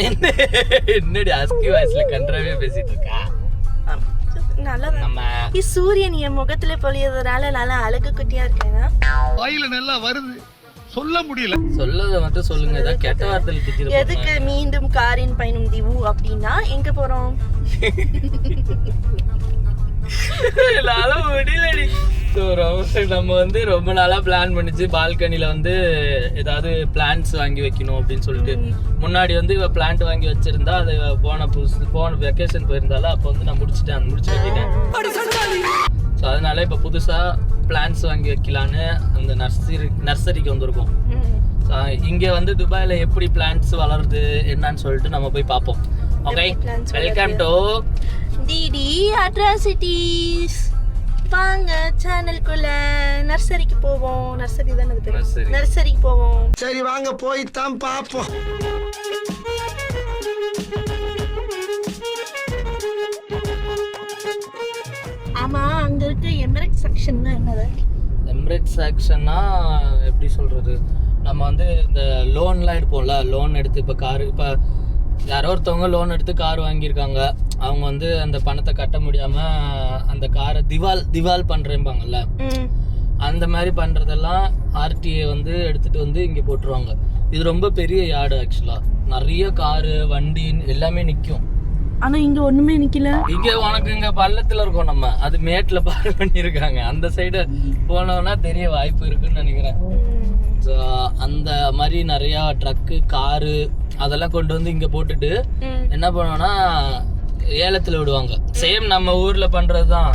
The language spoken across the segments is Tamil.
என்ன என்னடி அஸ்கி வாய்ஸ்ல கன்றாவே பேசிட்டு இருக்கா? நல்லா சூரியன் என் முகத்துல பொழியறதுனால நல்லா அழகு குட்டியா இருக்கேனா? வாயில நல்லா வருது. சொல்ல முடியல. சொல்லத மட்டும் சொல்லுங்க ஏதாவது கெட்ட வார்த்தையில திட்டிருப்போம் எதுக்கு மீண்டும் காரின் பயணம் திவு அப்படின்னா எங்க போறோம்? என்னால முடியலடி. So, ரொம்ப- நம்ம வந்து ரொம்ப நாளா பிளான் பண்ணிச்சு. பால்கனில வந்து ஏதாவது பிளான்ட்ஸ் வாங்கி வைக்கணும் அப்படின்னு சொல்லிட்டு. முன்னாடி வந்து இவ பிளான்ட் வாங்கி வச்சிருந்தா அது போன புதுசு போன வெக்கேஷன் போயிருந்தால அப்போ வந்து நான் முடிச்சிட்டேன் முடிச்சு வைக்கிட்டேன் ஸோ அதனால இப்போ புதுசா பிளான்ட்ஸ் வாங்கி வைக்கலான்னு அந்த நர்சரி நர்சரிக்கு வந்திருக்கோம். இங்க வந்து துபாயில எப்படி பிளான்ட்ஸ் வளருது என்னன்னு சொல்லிட்டு நம்ம போய் பார்ப்போம். Okay welcome to TT atrocities வாங்க சேனலுக்குள்ள நர்சரிக்கு போவோம். நர்சரி தானே அது பேரு? நர்சரி. நர்சரிக்கு போவோம். சரி வாங்க போய் தான் பாப்போம். ஆமா அங்க இருக்க எமரட் செக்ஷன்னா என்னது? எம்ரெட் செக்ஷன்னா எப்படி சொல்றது? நம்ம வந்து இந்த லோன்லாம் எடுப்போம்ல லோன் எடுத்து இப்போ காரு இப்போ யாரோ ஒருத்தவங்க லோன் எடுத்து கார் வாங்கியிருக்காங்க. அவங்க வந்து அந்த பணத்தை கட்ட முடியாம அந்த காரை திவால் திவால் பண்றேன்பாங்கல்ல ம். அந்த மாதிரி பண்றதெல்லாம் ஆர்டிஏ வந்து எடுத்துட்டு வந்து இங்க போட்டுருவாங்க. இது ரொம்ப பெரிய யார்டு ஆக்சுவலா நிறைய காரு வண்டி எல்லாமே நிக்கும். ஆனா இங்க ஒண்ணுமே நிக்கல. இங்க உனக்கு இங்க பள்ளத்துல இருக்கோம் நம்ம. அது மேட்ல பாரு பண்ணிருக்காங்க அந்த சைடு போனோம்னா தெரிய வாய்ப்பு இருக்குன்னு நினைக்கிறேன். அந்த மாதிரி நிறைய ட்ரக்கு காரு அதெல்லாம் கொண்டு வந்து இங்க போட்டுட்டு. என்ன பண்ணுவோம்னா ஏலத்துல விடுவாங்க. சேம் நம்ம ஊர்ல பண்றதுதான்.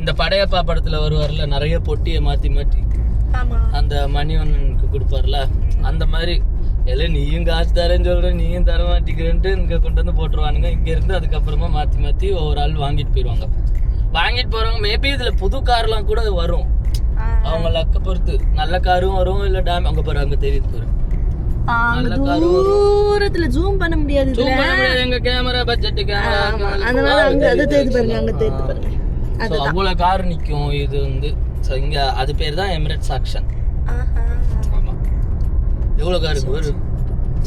இந்த படையப்பா படத்துல வருவார்ல நிறைய பொட்டியை மாத்தி மாத்தி. அந்த மணிவண்ணனுக்கு கொடுப்பார்ல. அந்த மாதிரி எல்லாம் நீயும் காசு தரேன்னு சொல்ற நீயும் தர மாட்டேங்கிறன்ட்டு இங்க கொண்டு வந்து போட்டுருவானுங்க. இங்க இருந்து அதுக்கப்புறமா மாத்தி மாத்தி ஒவ்வொரு ஆள் வாங்கிட்டு போயிடுவாங்க வாங்கிட்டு போறவங்க மேபி இதுல புது கார்லாம் கூட வரும். அவங்க லக்க பொறுத்து. நல்ல காரும் வரும் இல்ல டேம் அங்க பாரு அங்க தெரியுது பாரு. அங்க. தூரத்துல ஜூம் பண்ண முடியாது. எங்க கேமரா பட்ஜெட் ஆமா, அதனால அங்க அது தெரியுது பாருங்க அங்க தெரியுது பாருங்க ஸோ அவ்வளோ கார் நிற்கும் இது வந்து ஸோ இங்க அது பேர் தான் எமிரேட்ஸ் ஆக்ஷன். ஆமா. எவ்வளோ கார் இருக்கு?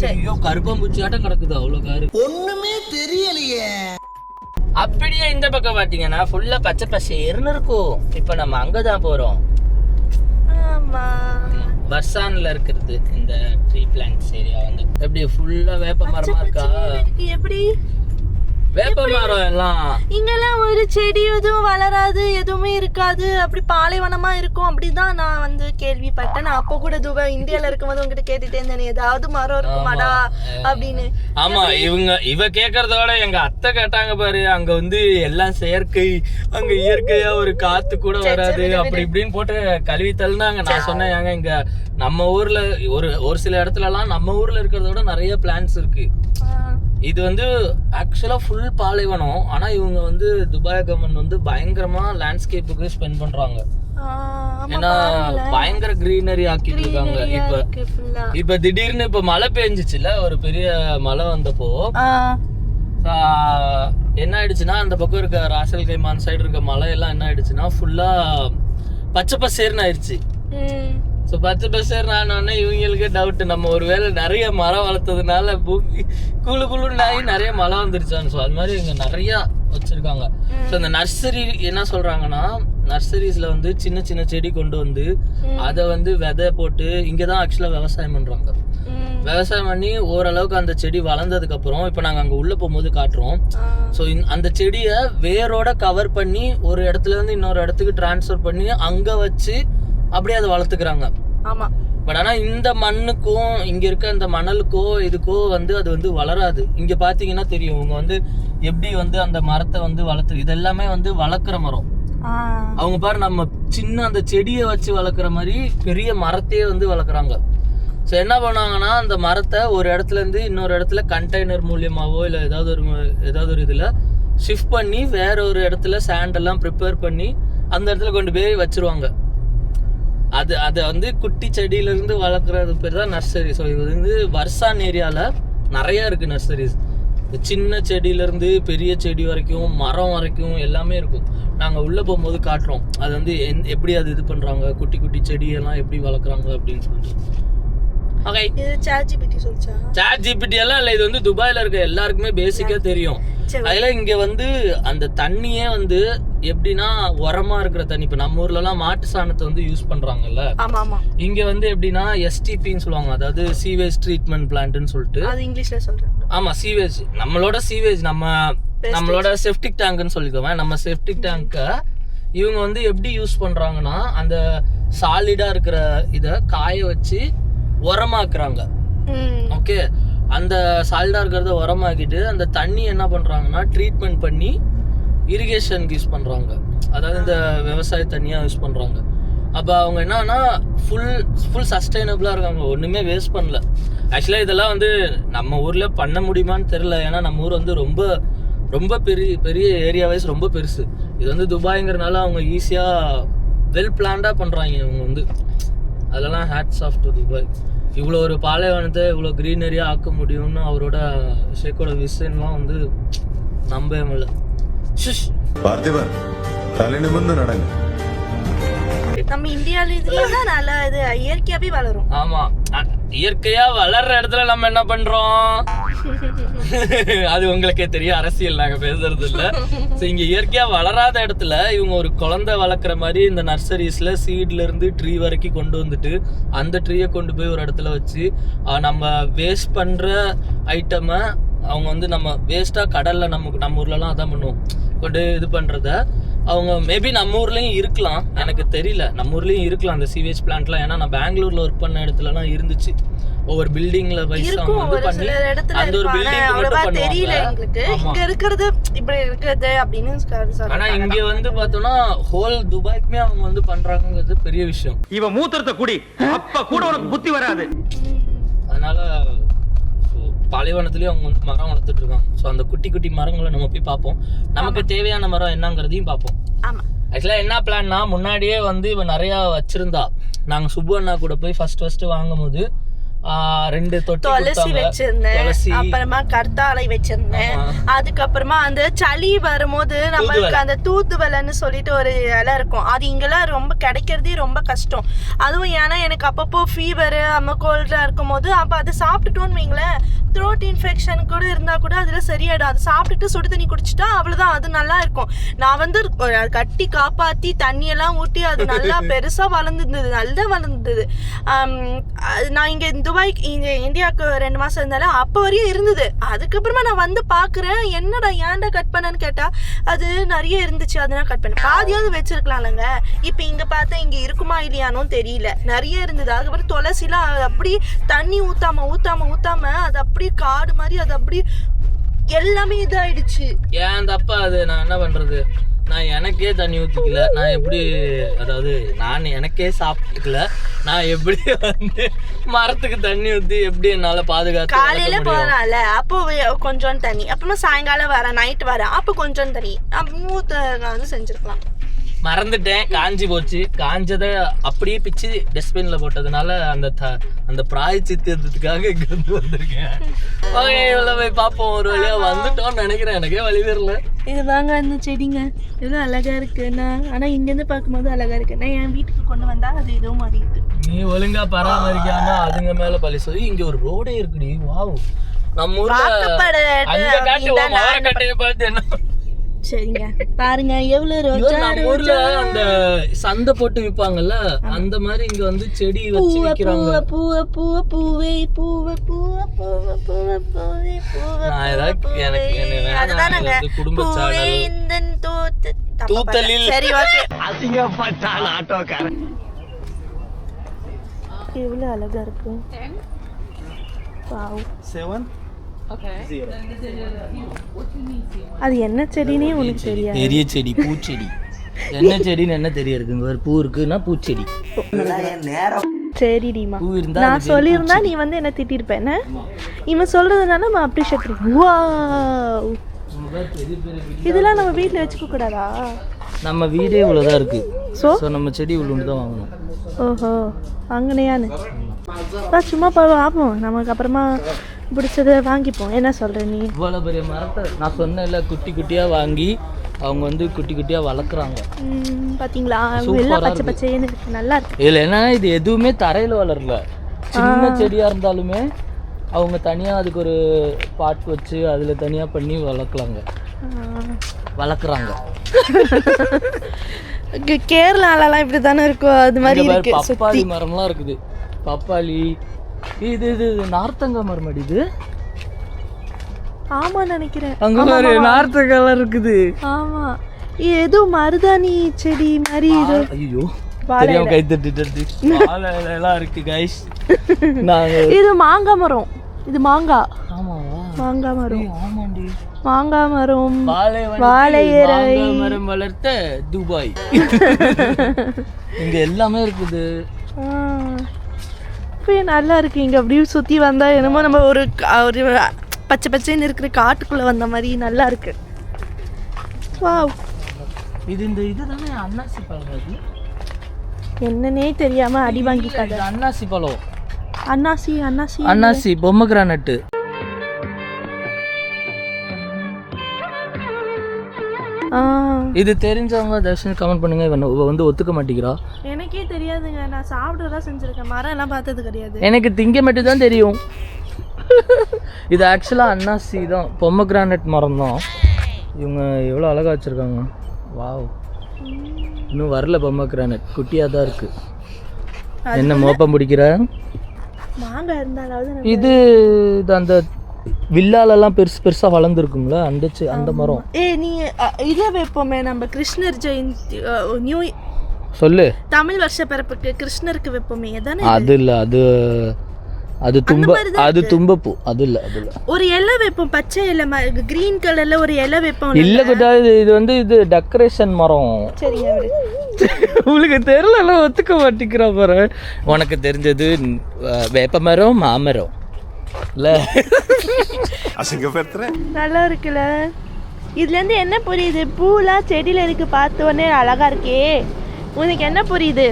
ஐயோ கருப்பாம்பூச்சி ஆட்டம் கிடக்குது அவ்வளோ காரு ஒண்ணுமே தெரியலையே. அப்படியே இந்த பக்கம் பாத்தீங்கன்னா ஃபுல்லா பச்சை பசேர்னு இருக்கும். இப்போ நம்ம அங்க தான் போறோம். ஆமா. பர்சான்ல இருக்கிறது இந்த ட்ரீ பிளான்ட்ஸ் ஏரியா வந்து எப்படி ஃபுல்லா வேப்ப மரமா இருக்கா? இருக்கு எப்படி? வேப்ப மரம் எல்லாம். இங்கெல்லாம் ஒரு செடி எதுவும் வளராது எதுவுமே இருக்காது. அப்படி பாலைவனமா இருக்கும் அப்படிதான் நான் வந்து கேள்விப்பட்டேன். நான் அப்போ கூட துபாய் இந்தியால இருக்கும்போது உங்ககிட்ட கேட்டுட்டே இருந்தேன் ஏதாவது மரம் இருக்குமாடா அப்படின்னு. ஆமா இவங்க இவ கேக்குறதோட எங்க அத்தை கேட்டாங்க பாரு அங்க வந்து எல்லாம் செயற்கை அங்க இயற்கையா ஒரு காத்து கூட வராது. அப்படி இப்படின்னு போட்டு கழுவி தள்ளினாங்க. நான் சொன்னேன் ஏங்க இங்க நம்ம ஊர்ல ஒரு ஒரு சில இடத்துல எல்லாம் நம்ம ஊர்ல இருக்கிறத விட நிறைய பிளான்ஸ் இருக்கு. இது வந்து ஆக்சுவலா ஃபுல் பாலைவனம். ஆனா இவங்க வந்து துபாய் கவர்மெண்ட் வந்து பயங்கரமா லேண்ட்ஸ்கேப்புக்கு ஸ்பெண்ட் பண்றாங்க. ஏன்னா பயங்கர கிரீனரி ஆக்கிட்டு இருக்காங்க. இப்ப. இப்ப திடீர்னு இப்ப மழை பெஞ்சிச்சுல ஒரு பெரிய மழை வந்தப்போ. என்ன ஆயிடுச்சுன்னா அந்த பக்கம் இருக்க ராசல் கைமான் சைடு இருக்க மலை எல்லாம் என்ன ஆயிடுச்சுன்னா ஃபுல்லா பச்சை பசேர்னு ஆயிடுச்சு. ஸோ பச்சை பசேர்னு ஆனோடனே இவங்களுக்கே டவுட் நம்ம ஒருவேளை நிறைய மரம் வளர்த்ததுனால பூமி குளு குளுன்னு ஆகி நிறைய மழை வந்துருச்சான்னு ஸோ அது மாதிரி இங்க நிறைய வச்சிருக்காங்க. ஸோ இந்த நர்சரி என்ன சொல்றாங்கன்னா நர்சரிஸ்ல வந்து சின்ன சின்ன செடி கொண்டு வந்து அதை வந்து விதை போட்டு இங்க தான் ஆக்சுவலா விவசாயம் பண்றாங்க. ம், விவசாயம் பண்ணி ஓரளவுக்கு அந்த செடி வளர்ந்ததுக்கு அப்புறம் இப்போ நாங்கள் அங்கே உள்ள போகும்போது காட்டுறோம். ஸோ அந்த செடியை வேரோட கவர் பண்ணி ஒரு இடத்துல இருந்து இன்னொரு இடத்துக்கு டிரான்ஸ்ஃபர் பண்ணி அங்கே வச்சு அப்படியே அதை வளர்த்துக்கிறாங்க. ஆமா. பட் ஆனால் இந்த மண்ணுக்கும் இங்கே இருக்க இந்த மணலுக்கோ இதுக்கோ வந்து அது வந்து வளராது. இங்கே பார்த்தீங்கன்னா தெரியும் இவங்க வந்து எப்படி வந்து அந்த மரத்தை வந்து வளர்த்து இது எல்லாமே வந்து வளர்க்குற மரம். அவங்க பாரு நம்ம சின்ன அந்த செடியை வச்சு வளர்க்குற மாதிரி பெரிய மரத்தையே வந்து வளர்க்குறாங்க. ஸோ என்ன பண்ணுவாங்கன்னா அந்த மரத்தை ஒரு இடத்துல இருந்து இன்னொரு இடத்துல கண்டெய்னர் மூலியமாவோ இல்லை ஏதாவது ஒரு ஏதாவது ஒரு இதில் ஷிஃப்ட் பண்ணி வேற ஒரு இடத்துல எல்லாம் ப்ரிப்பேர் பண்ணி அந்த இடத்துல கொண்டு போய் வச்சிருவாங்க. அது அதை வந்து குட்டி செடியிலேருந்து வளர்க்குறது பேர் தான் நர்சரி ஸோ இது வந்து வர்சான் ஏரியாவில் நிறைய இருக்குது நர்சரிஸ் சின்ன செடியிலேருந்து பெரிய செடி வரைக்கும் மரம் வரைக்கும் எல்லாமே இருக்கும். நாங்கள் உள்ளே போகும்போது காட்டுறோம். அது வந்து எந்- எப்படி அது இது பண்ணுறாங்க குட்டி குட்டி செடியெல்லாம் எப்படி வளர்க்குறாங்க அப்படின்னு சொல்லிட்டு. ஓகே இது சாட் ஜிபிடி சொல்லிச்சா? சாட் ஜிபிடி எல்லாம் இல்லை இது வந்து துபாயில இருக்க எல்லாருக்குமே பேசிக்கா தெரியும். அதுல இங்க வந்து அந்த தண்ணியே வந்து எப்படின்னா உரமா இருக்கிற தண்ணி. இப்ப நம்ம ஊர்ல எல்லாம் மாட்டு சாணத்தை வந்து யூஸ் பண்றாங்கல்ல. இங்க வந்து எப்படின்னா எஸ்டிபின்னு சொல்லுவாங்க. அதாவது சீவேஜ் ட்ரீட்மெண்ட் பிளான்ட்னு சொல்லிட்டு. அது இங்கிலீஷ்ல சொல்றேன் ஆமா சீவேஜ் நம்மளோட சீவேஜ் நம்ம நம்மளோட செப்டிக் டேங்க்னு சொல்லிக்கோவேன் நம்ம செப்டிக் டேங்க இவங்க வந்து எப்படி யூஸ் பண்றாங்கன்னா அந்த சாலிடா இருக்கிற இத காய வச்சு உரமாக்குறாங்க. ஓகே? அந்த சால்டா இருக்கிறத உரமாக்கிட்டு அந்த தண்ணி என்ன பண்றாங்கன்னா ட்ரீட்மெண்ட் பண்ணி இரிகேஷனுக்கு யூஸ் பண்றாங்க. அதாவது இந்த விவசாய தண்ணியா யூஸ் பண்றாங்க. அப்போ அவங்க என்னன்னா ஃபுல் ஃபுல் சஸ்டைனபிளாக இருக்காங்க. ஒன்றுமே வேஸ்ட் பண்ணல. ஆக்சுவலாக இதெல்லாம் வந்து நம்ம ஊரில் பண்ண முடியுமான்னு தெரில ஏன்னா நம்ம ஊர் வந்து ரொம்ப ரொம்ப பெரிய பெரிய ஏரியா வைஸ் ரொம்ப பெருசு. இது வந்து துபாய்ங்கிறனால அவங்க ஈஸியாக வெல் பிளான்டாக பண்ணுறாங்க இவங்க வந்து. அதெல்லாம் ஹேட்ஸ் ஆஃப் டு துபாய். இவ்வளோ ஒரு பாலைவனத்தை இவ்வளோ க்ரீனரியாக ஆக்க முடியும்னு அவரோட ஷேக்கோட விஷன்லாம் வந்து நம்பவே முடியல. பார்த்திபன் தலை நிமிர்ந்து நடங்க. நம்ம இந்தியால தான் நல்லா இது இயற்கையாவே வளரும். ஆமா. இயற்கையா வளர்ற இடத்துல நம்ம என்ன பண்றோம்? அது உங்களுக்கே தெரியும் அரசியல் நாங்க பேசுறது இல்ல இங்க இயற்கையா வளராத இடத்துல இவங்க ஒரு குழந்தை வளர்க்குற மாதிரி இந்த நர்சரிஸ்ல சீட்ல இருந்து ட்ரீ வரைக்கும் கொண்டு வந்துட்டு அந்த ட்ரீயை கொண்டு போய் ஒரு இடத்துல வச்சு நம்ம வேஸ்ட் பண்ற ஐட்டமை அவங்க வந்து நம்ம வேஸ்டா கடல்ல நமக்கு நம்ம ஊர்லலாம் அதான் பண்ணுவோம். கொண்டு இது பண்றத அவங்க மேபி நம்ம ஊர்லயும் இருக்கலாம். எனக்கு தெரியல. நம்ம ஊர்லயும் இருக்கலாம் அந்த சீவேஜ் பிளான்ட்லாம் ஏன்னா நான் பெங்களூர்ல ஒர்க் பண்ண இடத்துலலாம் இருந்துச்சு. ஒவ்வொரு பில்டிங்ல வைஸ் அவங்க பண்ணி அந்த ஒரு பில்டிங் மட்டும் தெரியல எங்களுக்கு. இங்க இருக்கிறது இப்படி இருக்கிறது அப்படின்னு சொல்றாங்க. ஆனா இங்க வந்து பார்த்தோம்னா ஹோல் துபாய்க்குமே அவங்க வந்து பண்றாங்கிறது பெரிய விஷயம். இவன் மூத்திரத்தை குடி. அப்ப கூட உனக்கு புத்தி வராது. அதனால பாலைவனத்துலயும் அவங்க வந்து மரம் வளர்த்துட்டு இருக்காங்க. ஸோ அந்த குட்டி குட்டி மரங்களை நம்ம போய் பார்ப்போம். நமக்கு தேவையான மரம் என்னங்கிறதையும் பார்ப்போம். ஆக்சுவலாக என்ன பிளான்னா முன்னாடியே வந்து இவன் நிறையா வச்சிருந்தா. நாங்கள் சுப்பு அண்ணா கூட போய் ஃபர்ஸ்ட் ஃபர்ஸ்ட் வாங்கும் போது ரெண்டு தொட்டி துளசி. வச்சிருந்தேன். அப்புறமா கர்த்தாழை வச்சிருந்தேன். அதுக்கப்புறமா அந்த சளி வரும்போது நம்மளுக்கு. அந்த தூதுவளைன்னு சொல்லிட்டு ஒரு இலை இருக்கும். அது இங்கெல்லாம் ரொம்ப கிடைக்கிறதே ரொம்ப கஷ்டம். அதுவும் ஏன்னா எனக்கு அப்பப்போ ஃபீவர் அம்ம கோல்டாக இருக்கும் போது அப்போ அதை சாப்பிட்டுட்டோன்னு வைங்களேன். த்ரோட் இன்ஃபெக்ஷன் கூட இருந்தால் கூட அதில் சரியாயிடும். அது சாப்பிட்டுட்டு சுடு தண்ணி குடிச்சிட்டா அவ்வளோதான் அது நல்லா இருக்கும். நான் வந்து கட்டி காப்பாற்றி தண்ணியெல்லாம் ஊற்றி அது நல்லா பெருசாக வளர்ந்துருந்தது. நல்லா வளர்ந்தது. நான் இங்கே துபாய்க்கு இங்கே இந்தியாவுக்கு ரெண்டு மாதம் இருந்தாலும் அப்போ வரையும் இருந்தது. அதுக்கப்புறமா நான் வந்து பார்க்குறேன் என்னடா ஏன்டா கட் பண்ணேன்னு கேட்டால் அது நிறைய இருந்துச்சு. அதனால கட் பண்ணேன். பாதியாவது வச்சிருக்கலாம்லங்க. இப்போ இங்கே பார்த்தா இங்கே இருக்குமா இல்லையானும் தெரியல. நிறைய இருந்தது. அதுக்கப்புறம் துளசிலாம் அப்படி தண்ணி ஊத்தாம ஊத்தாம ஊத்தாம அது அப்படியே காடு மாதிரி அது அப்படி எல்லாமே இதாயிடுச்சு. ஏன் தப்பா அது? நான் என்ன பண்றது? நான் எனக்கே தண்ணி ஊத்திக்கல. நான் எப்படி அதாவது நான் எனக்கே சாப்பிட்டுக்கல. நான் எப்படி வந்து மரத்துக்கு தண்ணி ஊத்தி எப்படி என்னால பாதுகாத்து காலையில? போறனால அப்போ கொஞ்சம் தண்ணி. அப்புறமா சாயங்காலம் வர நைட் வர அப்போ கொஞ்சம் தண்ணி. மூத்த வந்து செஞ்சிருக்கலாம். மறந்துட்டேன். காஞ்சி போச்சு. காஞ்சதை அப்படியே பிச்சு டஸ்ட்பின்ல போட்டதுனால அந்த அந்த பிராய் சித்திரத்துக்காக இங்க வந்து வந்திருக்கேன். ஓகே இவ்வளோ போய் பார்ப்போம். ஒரு வழியா வந்துட்டோம்னு நினைக்கிறேன். எனக்கே வழி தெரியல. இதுதாங்க அந்த செடிங்க. எவ்வளோ அழகா இருக்குண்ணா ஆனா இங்க இருந்து பார்க்கும்போது அழகா இருக்கு. நான் என் வீட்டுக்கு கொண்டு வந்தா அது மாதிரி இருக்கு நீ ஒழுங்கா பராமரிக்காம அதுங்க மேல பழி சொல்லி இங்க ஒரு ரோடே இருக்குடி. வாவ். நம்ம ஊர்ல அங்க காட்டு அப்படின்னா உன் மர கட்டையை பார்த்து என்ன சரிங்க. பாருங்க எவ்வளவு ரோஜா ஊர்ல அந்த சந்தை போட்டு விப்பாங்கல்ல அந்த மாதிரி இங்க வந்து செடி வச்சு பூவ விக்கிறாங்க. பூவ பூவ பூவ பூவே பூவ பூவ பூவ பூவ பூவே பூவ பூவ எனக்கு பூவே. எனக்கு குடும்ப பூவே தூத்து. தப்பா தூத்தலில். சரி ஓகே. அசிங்கப்பட்டான் ஆட்டோக்காரன். எவ்வளவு அழகா இருக்கு. வாவ். செவன் அது என்ன செடினே உனக்கு தெரியாது. பெரிய செடி பூச்செடி. என்ன செடின்னு என்ன தெரிய இருக்குங்க ஒரு பூ இருக்குன்னா பூச்செடி. சரிடிமா பூ இருந்தா நான் சொல்லியிருந்தா நீ வந்து என்ன திட்டிருப்ப என்ன? இவன் சொல்றதுனால நம்ம அப்ரிஷியேட் பெரிய இதெல்லாம் நம்ம வீட்ல வச்சுக்க கூடாதா? நம்ம வீடே இவ்வளவுதான் இருக்கு. சோ ஸோ நம்ம செடி இவ்வளோ தான் வாங்கணும். ஓஹோ அங்கனையானு பா சும்மா பா பார்ப்போம் நமக்கு அப்புறமா பிடிச்சத வாங்கிப்போம். என்ன சொல்ற நீ? இவ்வளோ பெரிய மரத்தை நான் சொன்னேன்ல குட்டி குட்டியாக வாங்கி அவங்க வந்து குட்டி குட்டியாக வளர்க்குறாங்க. சூப்பரா எல்லாம் பச்சை. பச்சைன்னு இருக்கு. நல்லா இருக்கு. இதில் என்னன்னா இது எதுவுமே தரையில் வளரல. சின்ன செடியா இருந்தாலுமே அவங்க தனியா அதுக்கு ஒரு பாட் வச்சு அதுல தனியா பண்ணி வளர்க்கலாங்க. வளர்க்குறாங்க. கேரளாலலாம் இப்படி தானே இருக்கும் அது மாதிரி இருக்கு. பப்பாளி மரம்லாம் இருக்குது. பப்பாளி இது இது இது நார்த்தங்க அடி இது. ஆமா நினைக்கிறேன். அங்க பாரு நார்த்தங்கெல்லாம் இருக்குது. ஆமா. ஏதோ மருதாணி செடி மாதிரி இது ஐயோ தெரியாம கை தட்டிட்டு வாழை இலைலாம் இருக்கு நாங்க இது மாங்காய் மரம். இது மாங்காய் ஆமாவா? மாங்காய் மரம். ஆமாண்டி. மாங்காய் மரம். வாழை வாழை வனத்தில் இலை. மாங்காய் மரம் வளர்த்த துபாய். இங்க எல்லாமே இருக்குது. இப்பயே நல்லா இருக்கு. இங்க அப்படியே சுத்தி வந்தா என்னமோ நம்ம ஒரு ஒரு பச்சை பச்சைன்னு இருக்கிற காட்டுக்குள்ள வந்த மாதிரி நல்லா இருக்கு. வாவ். இது இந்த இதுதானே அன்னாசி பழம் அது? என்னன்னே தெரியாம அடி இது அன்னாசி பழம். அன்னாசி அன்னாசி. அன்னாசி பொம்மை கிரானட்டு இது தெரிஞ்சவங்க தயவுசெய்து கமெண்ட் பண்ணுங்க. இவன் இவ வந்து ஒத்துக்க மாட்டேங்கிறா. எனக்கே தெரியாதுங்க. நான் சாப்பிடலாம் செஞ்சிருக்கேன். மரம் எல்லாம் பார்த்தது கிடையாது. எனக்கு திங்க மட்டும் தான் தெரியும். இது ஆக்சுவலாக அன்னாசி தான். பொம்மை கிரானட் மரம் தான். இவங்க எவ்வளோ அழகா வச்சுருக்காங்க. வாவ் இன்னும் வரல பொம்மை கிரானட் குட்டியாக தான் இருக்கு. என்ன மோப்பம் பிடிக்கிற? மாங்காய் இருந்தாலாவது இது இது அந்த வில்லாலெல்லாம் பெருசு பெருசாக வளர்ந்துருக்கும்ல? அந்த செ- அந்த மரம். ஏய் நீ இதை வைப்போமே நம்ம கிருஷ்ணர் ஜெயந்தி நியூ சொல்லு. தமிழ் வருஷ பிறப்புக்கு கிருஷ்ணருக்கு வைப்போமே எதானே அது இல்லை அது அது தும்ப அது தும்பப்பூ. அது இல்லை அது இல்லை. ஒரு இலை வைப்போம் பச்சை இலை கிரீன் கலர்ல ஒரு இலை வைப்போம் இல்லை? குட்டா இது இது வந்து இது டெக்கரேஷன் மரம். சரிங்க உங்களுக்கு தெரியல ஒத்துக்க மாட்டேங்கிறா பாரு. உனக்கு தெரிஞ்சது அஹ், வேப்ப மரம் மாமரம். இல்ல அசிங்கப்படுத்துறேன் நல்லா இருக்குல்ல இதுல இருந்து என்ன புரியுது? பூலாம் செடியில இருக்கு பார்த்த உடனே அழகா இருக்கே. உனக்கு என்ன புரியுது?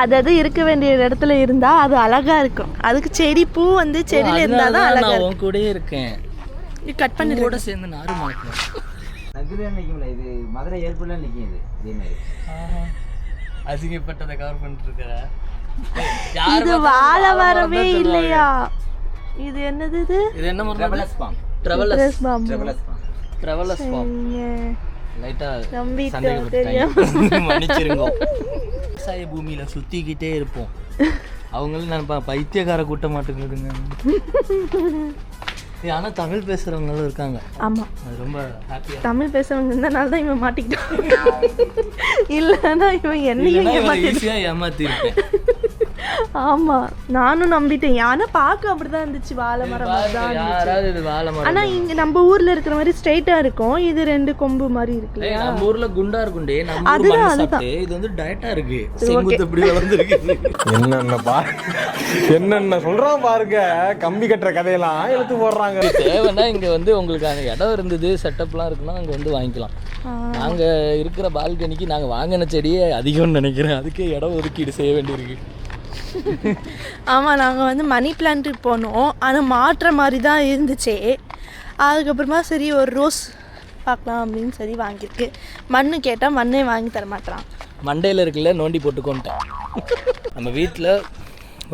அது அது இருக்க வேண்டிய இடத்துல இருந்தா அது அழகா இருக்கும். அதுக்கு செடி பூ வந்து செடியில இருந்தா தான் அழகா நான் உன் கூடயே இருக்கேன். இருக்கும் கட் பண்ணி கூட சேர்ந்து நாறு மாட்டேன் இது மதுரை ஏற்புல நிக்கும் இது இதே மாதிரி. அசிங்கப்பட்டதை கவர் பண்ணிட்டு இருக்கிற இது வாழை வரவே இல்லையா? இது என்னது இது? இது என்ன மரம் palm travellers bomb. Travellers farm சரிங்க. லைட்டா நம்பிட்டோம் சந்தேகப்பட்டாங்க மன்னிச்சிருங்க. விவசாய பூமியில சுத்திக்கிட்டே இருப்போம். அவங்களும் நினைப்பா பைத்தியக்கார கூட்ட மாட்டேங்குதுங்க ஆனா தமிழ் பேசுறவங்களும் இருக்காங்க. ஆமா. அது ரொம்ப ஹாப்பியா தமிழ் பேசவங்க இருந்தனால தான் இவன் மாட்டிக்கிட்டான். இல்லைன்னா இவன் என்னையும் ஏமாத்தி ஈஸியா ஏமாத்திருப்பேன். ஆமா நானும் நம்பிட்டேன். ஆனா பார்க்க அப்படிதான் இருந்துச்சு வாழை மரம். யாராவது இது வாழை மரம் ஆனா இங்க நம்ம ஊர்ல இருக்கிற மாதிரி ஸ்ட்ரைட்டா இருக்கும். இது ரெண்டு கொம்பு மாதிரி இருக்கு ஏய், நம்ம ஊர்ல குண்டா இருக்குண்டே நம்ம ஊர் மண்ணு சாப்பிட்டு இது வந்து டயட்டா இருக்கு. செங்குத்து இப்படி வளர்ந்துருக்கு என்னென்ன பா என்னென்ன சொல்றான் பாருங்க. கம்பி கட்டுற கதையெல்லாம் எடுத்து போடுறாங்க. தேவைன்னா இங்க வந்து உங்களுக்கு அங்க இடம் இருந்தது செட்டப்லாம் இருக்குன்னா அங்க வந்து வாங்கிக்கலாம். நாங்க இருக்கிற பால்கனிக்கு நாங்க வாங்கின செடியே அதிகம்னு நினைக்கிறேன். அதுக்கே இடம் ஒதுக்கீடு செய்ய வேண்டியிருக்கு. ஆமா நாங்க வந்து மணி பிளான்ட் போனோம். ஆனா மாற்ற மாதிரி தான் இருந்துச்சே. அதுக்கப்புறமா சரி ஒரு ரோஸ் பார்க்கலாம் அப்படின்னு சொல்லி வாங்கியிருக்கு. மண்ணு கேட்டா மண்ணே வாங்கி தர மாட்டான் மண்டையில் இருக்குல்ல நோண்டி போட்டுக்கோன்ட்டேன் நம்ம வீட்டில்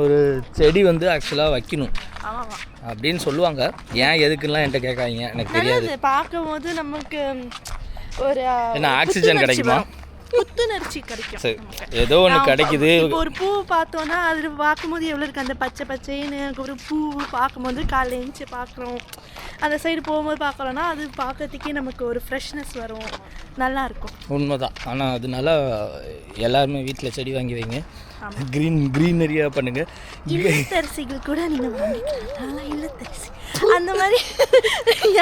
ஒரு செடி வந்து ஆக்சுவலாக வைக்கணும். ஆமாம் அப்படின்னு சொல்லுவாங்க. ஏன் எதுக்குலாம் என்கிட்ட கேட்காதீங்க. எனக்கு தெரியாது. பார்க்கும்போது நமக்கு ஒரு என்ன ஆக்சிஜன் கிடைக்குமா? புத்துணர்ச்சி கிடைக்கும் ஏதோ ஒன்று கிடைக்குது. ஒரு பூ பார்த்தோன்னா அது பார்க்கும்போது எவ்வளோ இருக்குது அந்த பச்சை பச்சைன்னு ஒரு பூ பார்க்கும்போது காலைல எழுந்துச்சி பார்க்குறோம். அந்த சைடு போகும்போது பார்க்குறோன்னா அது பார்க்கறதுக்கே நமக்கு ஒரு ஃப்ரெஷ்னஸ் வரும். நல்லா இருக்கும். உண்மைதான். ஆனால் அதனால எல்லாருமே வீட்டில் செடி வாங்கி வைங்க. க்ரீன் க்ரீனரியாக பண்ணுங்கள் இல்லத்தரசிகள் கூட நீங்கள் வாங்கிக்கலாம். இல்லத்தரசி. அந்த மாதிரி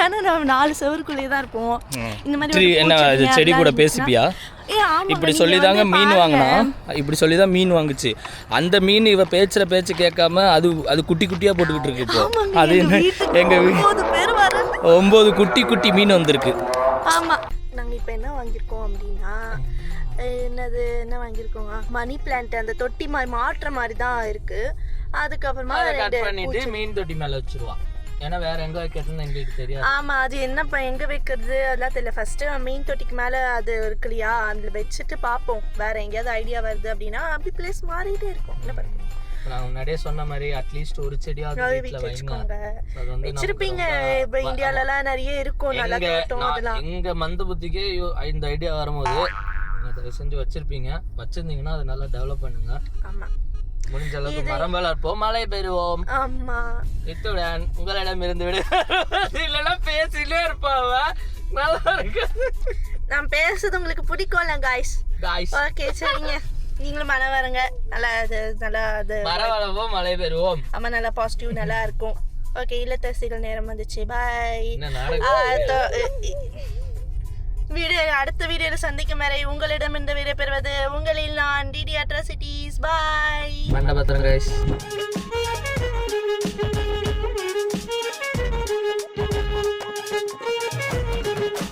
ஏன்னா நம்ம நாலு செவருக்குள்ளேயே தான் இருப்போம் இந்த மாதிரி என்ன செடி கூட பேசிப்பியா? இப்படி சொல்லி தாங்க மீன். வாங்கினா. இப்படி சொல்லி தான் மீன் வாங்குச்சு. அந்த மீன் இவ பேச்சுற பேச்சு கேட்காம அது அது குட்டி குட்டியாக போட்டுக்கிட்டு இருக்கு இப்போ அது எங்க என்ன? எங்கள் ஒம்பது குட்டி குட்டி மீன் வந்திருக்கு. ஆமா. நாங்க இப்போ என்ன வாங்கியிருக்கோம் அப்படின்னா என்னது என்ன வாங்கியிருக்கோங்க? மணி பிளான்ட் அந்த தொட்டி மாதிரி மாற்ற மாதிரி தான் இருக்கு. அதுக்கப்புறமா. மீன் தொட்டி மேலே வச்சிருவான் ஏன்னா வேற எங்க வைக்கிறதுன்னு எங்களுக்கு தெரியாது. ஆமா அது என்ன எங்க வைக்கிறது? அதெல்லாம் தெரியல. ஃபர்ஸ்ட் மீன் தொட்டிக்கு மேல அது இருக்கு இல்லையா அதுல வச்சுட்டு பார்ப்போம். வேற எங்கேயாவது ஐடியா வருது அப்படின்னா அப்படி பிளேஸ் மாறிட்டே இருக்கும். என்ன பண்ணுறது நான் முன்னாடியே சொன்ன மாதிரி அட்லீஸ்ட் ஒரு செடியாவது வீட்டு வைங்க. அது வந்து வச்சிருப்பீங்க. இப்ப இந்தியால எல்லாம் நிறைய இருக்கும். நல்லா தோட்டம் அதெல்லாம். எங்க மந்த புத்திக்கே இந்த ஐடியா வரும்போது தயவு செஞ்சு வச்சிருப்பீங்க. வச்சிருந்தீங்கன்னா அதை நல்லா டெவலப் பண்ணுங்க. ஆமா. முடிஞ்ச அளவுக்கு மரம் வளர்ப்போம் மழை பெறுவோம். ஆமா. இத்துடன் உங்களிடம் இருந்து விடு இல்லைன்னா பேசிட்டே இருப்பாவ நல்லா இருக்கு. நான் பேசுறது உங்களுக்கு பிடிக்கும்ல காய்ஸ் காய்ஸ் ஓகே சரிங்க. நீங்களும் மழை வருங்க. நல்லா அது நல்லா அது மரம் வளர்ப்போம் மழை பெறுவோம். ஆமா நல்லா பாசிட்டிவ் நல்லா இருக்கும். ஓகே இல்லத்தரசிகள் நேரம் வந்துச்சு. பாய் வீடியோ அடுத்த வீடியோவில் சந்திக்கும் வரை உங்களிடம் இந்த வீடியோ பெறுவது உங்களில் நான் டிடி அட்ராசிட்டிஸ் பாய் மண்டபத்திரம் கைஸ்